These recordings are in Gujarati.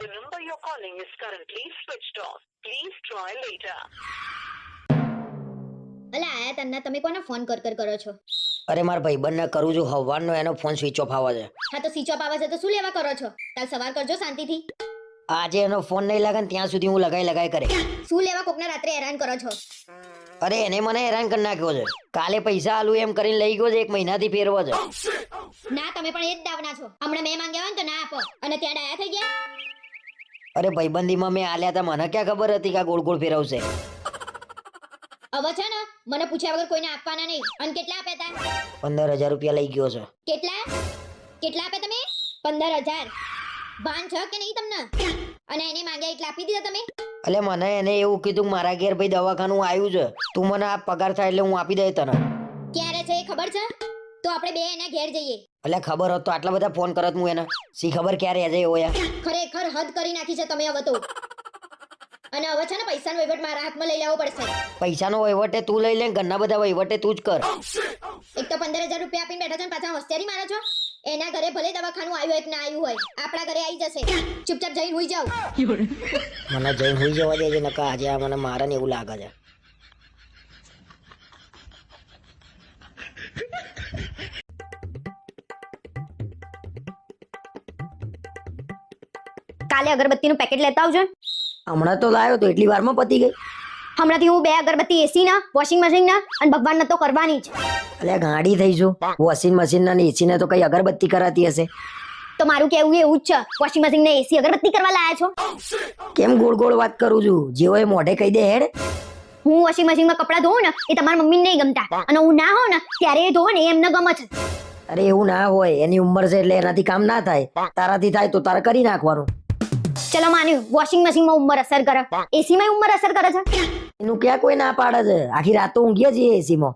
The number you're calling is currently switched off. Please try later. અલા આયા તન્ના તમે કોને ફોન કર કર કરો છો? અરે મારા ભાઈબંધને કરું છું હવારનો એનો ફોન સ્વિચ ઓફ આવે છે. હા તો સ્વિચ ઓફ આવે છે તો શું લેવા કરો છો? કાલ સવાર કરજો શાંતિથી. આજે એનો ફોન નહીં લાગે ને ત્યાં સુધી હું લગાઈ લગાઈ કરે. શું લેવા કોકને રાત્રે હેરાન કરો છો? અરે એને મને હેરાન કરી નાખ્યો છે. કાલે પૈસા આલું એમ કરીને લઈ ગયો છે એક મહિનાથી ફેરવો છે. ના તમે પણ એ જ દાવના છો. હમણાં મેં માંગ્યા હોય ને તો ના આપો. અને ત્યાં ડાયા થઈ ગયા? અરે ભાઈબંધીમાં મેં આલ્યા હતા મને ક્યાં ખબર હતી કે આ ગોળ ગોળ ફેરવશે? હવે છે ને મને પૂછ્યા વગર કોઈને આપવાના નહીં. અને કેટલા આપ્યા હતા પંદર હજાર રૂપિયા લઈ ગયો છે. કેટલા? કેટલા આપ્યા તમે? પંદર હજાર. ભાન છે કે નહીં તમને? અને એને માંગ્યા એટલા આપી દીધા તમે? એટલે મને એને એવું કીધું કે મારા ઘેર ભાઈ દવાખાનું આવ્યું છે. તું મને આ પગાર થાય એટલે હું આપી દઈ તને. ક્યારે છે એ ખબર છે? તો આપણે બે એના ઘેર જઈએ. એટલે ખબર હોત તો આટલા બધા ફોન કરત હું એને. સી ખબર ક્યારે આજે એવો યાર. ખરેખર હદ કરી નાખી છે તમે હવે તો. અને હવે છે ને પૈસાનો વહીવટ મારા હાથમાં લઈ લેવો પડશે. પૈસાનો વહીવટે તું લઈ લે ને ઘરના બધા વહીવટે તું જ કર. એક તો પંદર હજાર રૂપિયા આપીને બેઠા છો ને પાછા હોસ્ટેરી મારો છો? એના ઘરે ભલે દવાખાનું આવ્યું હોય કે ના આવ્યું હોય આપણા ઘરે આવી જશે. ચૂપચાપ જઈને હોઈ જાવ મને જઈને હોઈ જવા દેજે નકા આજે આ મને મારે ને એવું લાગે છે. કાલે અગરબત્તીનું પેકેટ લેતા આવજો. હમણાં તો લાવ્યો તો એટલી વારમાં પતી ગઈ. હમણાંથી હું બે અગરબત્તી એસી ના વોશિંગ મશીન ના અને ભગવાન તો કરવાની જ. એટલે ગાડી થઈ છું. વોશિંગ મશીન ના એસી ને તો કઈ અગરબત્તી કરાતી હશે? તો મારું કેવું એવું જ છે. વોશિંગ મશીન ને એસી અગરબત્તી કરવા લાયા છો? કેમ ગોળ ગોળ વાત કરું છું? જેવો એ મોઢે કહી દે હેડ. હું વોશિંગ મશીનમાં કપડાં ધોઉં ને એ તમારા મમ્મી નહીં ગમતા. અને હું ના હોઉં ને ત્યારે એ ધોવે ને એમ એમને ગમે છે. અરે એવું ના હોય. એની ઉંમર છે એટલે એનાથી કામ ના થાય. તારાથી થાય તો તારે કરી નાખવાનું. ચલો માન્યું વોશિંગ મશીનમાં ઉંમર અસર કરે. એસીમાં ઉંમર અસર કરે છે? એનું ક્યાં કોઈ ના પાડે છે? આખી રાત તો ઊંઘીએ છીએ એસીમાં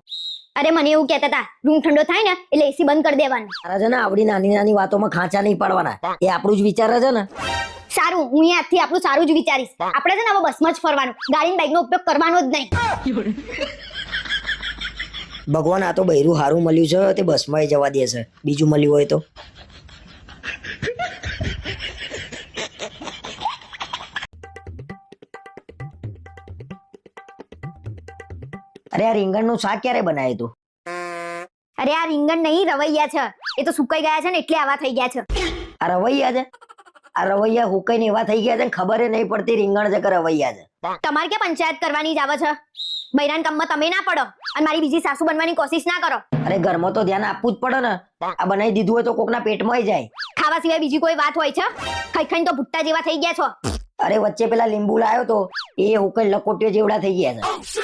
અરે મને એવું કહેતા હતા રૂમ ઠંડો થાય ને એટલે એસી બંધ કરી દેવાનું. તારા છે ને આવડી નાની નાની વાતોમાં ખાંચા નહીં પાડવાના. એ આપણું જ વિચારે છે ને. સારું હું આજથી આપણું સારું જ વિચારીશ. આપણે છે ને હવે બસમાં જ ફરવાનું. ગાડી બાઇકનો ઉપયોગ કરવાનો જ નહીં. ભગવાન આ તો બૈરું હારું મળ્યું છે તે બસમાં જવા દે છે. બીજું મળ્યું હોય તો. અરે આ રીંગણનું શાક ક્યારે બનાવ્યું તું? અરે આ રીંગણ નહીં રવૈયા છે. એ તો સુકાઈ ગયા છે ને એટલે આવા થઈ ગયા છે. આ રવૈયા છે? આ રવૈયા હુકાઈને એવા થઈ ગયા છે ને ખબર નહીં પડતી રીંગણ છે કે રવૈયા છે. તમારે કે પંચાયત કરવાની જ આવે છે? બૈરાન કામમાં તમે ના પડો અને મારી બીજી સાસુ બનવાની કોશિશ ના કરો. અરે ઘરમાં તો ધ્યાન આપવું જ પડે ને. આ બનાવી દીધું હોય તો કોકના પેટમાં જાય. ખાવા સિવાય બીજી કોઈ વાત હોય છે? ખાઈ ખાઈને તો ભુટ્ટા જેવા થઈ ગયા છો. અરે વચ્ચે પેલા લીંબુ લાયો તો એ હુકાઈ લકોટીઓ જેવડા થઈ ગયા છે.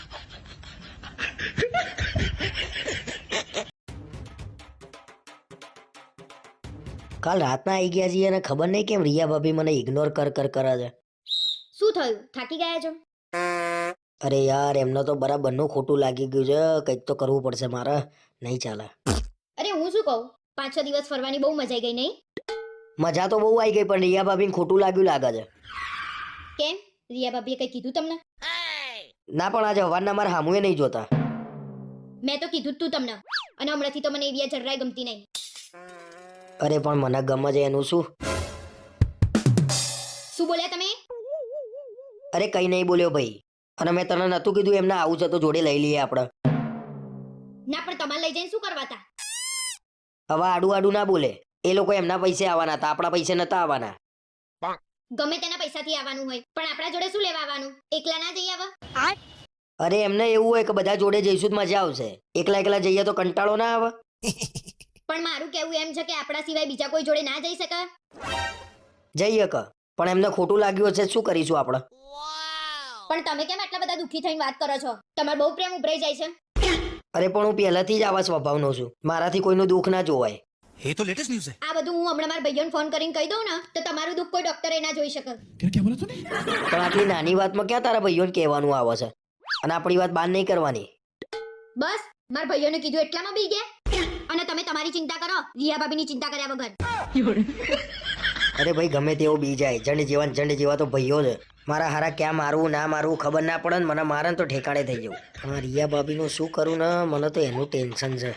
કાલ રાતના આવી ગયા છીએ અને ખબર નહીં કેમ રિયા ભાભી મને ઇગ્નોર કર કર કરે છે. શું થયું? થાકી ગયા છો? અરે યાર એમને તો બરાબરનું ખોટું લાગી ગયું છે. કંઈક તો કરવું પડશે મારે. નહીં ચાલે. અરે હું શું કહું? પાંચ છ દિવસ ફરવાની બહુ મજા આવી ગઈ નહીં? મજા તો બહુ આવી ગઈ પણ રિયા ભાભીને ખોટું લાગ્યું લાગે છે. કેમ? રિયા ભાભીએ કઈ કીધું તમને? ના પણ આજે હવારના મારા હામુએ નહીં જોતા. મેં તો કીધું તું તમને. અને હમણાંથી તો મને એવી જરાય ગમતી નહીં. અરે પણ મને ગમે છે એનું શું? શું બોલ્યા તમે? અરે કઈ નહીં બોલ્યો ભાઈ. અને મેં તને નતું કીધું એમને આવું છે તો જોડે લઈ લઈએ આપણે. ના પણ તમારે લઈ જઈને શું કરવા હતા? હવે આડું આડું ના બોલે. એ લોકો એમના પૈસે આવવાના હતા આપણા પૈસે નતા આવવાના. ગમે તેના પૈસાથી આવવાનું હોય પણ આપણા જોડે શું લેવા આવવાનું? એકલા ના જઈ આવા અરે એમને એવું હોય કે બધા જોડે જઈશું તો મજા આવશે. એકલા એકલા જઈએ તો કંટાળો ના આવે. પણ મારું કેવું એમ છે કે આપણા સિવાય બીજા કોઈ જોડે ના જઈ શકે જઈએ ક પણ એમને ખોટું લાગ્યું હશે શું કરીશું આપણે પણ તમે કેમ આટલા બધા દુઃખી થઈને વાત કરો છો તમારો બહુ પ્રેમ ઉભરાઈ જાય છે અરે પણ હું પહેલાથી જ આવા સ્વભાવનો છું મારાથી કોઈનું દુઃખ ના જોવાય ये तो लेटेस्ट न्यूज है આ બધું હું હમણાં મારા ભાઈઓને ફોન કરીને કહી દઉં ને તો તમારું દુઃખ કોઈ ડોક્ટરે ના જોઈ શકે क्या क्या बोला तूने પણ આટલી નાની વાતમાં ક્યાં તારા ભાઈઓને કહેવાનું આવે છે અને આપણી વાત બાન નહીં કરવાની બસ મારા ભાઈઓને કીધું એટલામાં બી ગયા અને તમે તમારી ચિંતા કરો રિયા ભાભીની ચિંતા કર્યા વગર. અરે ભાઈ ગમે તેવો બી જાય. જંડ જેવા જંડ જેવા તો ભાઈઓ છે મારા હારા ક્યાં મારવું ના મારવું ખબર ના પડે ને મને મારે ને તો ઠેકાણે થઈ જવું. પણ રિયા ભાભીનું શું કરું ને મને તો એનું ટેન્શન છે.